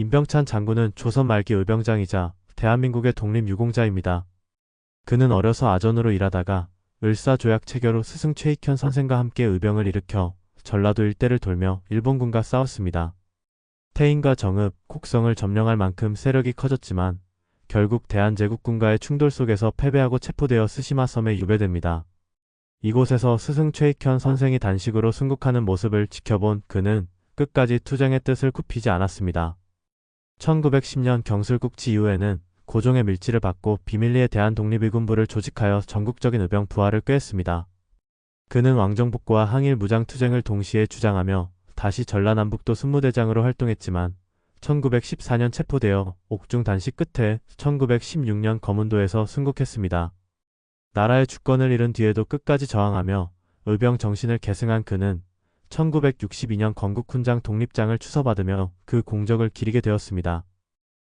임병찬 장군은 조선 말기 의병장이자 대한민국의 독립유공자입니다. 그는 어려서 아전으로 일하다가 을사조약 체결 후 스승 최익현 선생과 함께 의병을 일으켜 전라도 일대를 돌며 일본군과 싸웠습니다. 태인과 정읍, 곡성을 점령할 만큼 세력이 커졌지만 결국 대한제국군과의 충돌 속에서 패배하고 체포되어 스시마 섬에 유배됩니다. 이곳에서 스승 최익현 선생이 단식으로 순국하는 모습을 지켜본 그는 끝까지 투쟁의 뜻을 굽히지 않았습니다. 1910년 경술국치 이후에는 고종의 밀지를 받고 비밀리에 대한 독립의군부를 조직하여 전국적인 의병 부활을 꾀했습니다. 그는 왕정복구와 항일 무장투쟁을 동시에 주장하며 다시 전라남북도 순무대장으로 활동했지만 1914년 체포되어 옥중 단식 끝에 1916년 검은도에서 순국했습니다. 나라의 주권을 잃은 뒤에도 끝까지 저항하며 의병 정신을 계승한 그는 1962년 건국훈장 독립장을 추서받으며 그 공적을 기리게 되었습니다.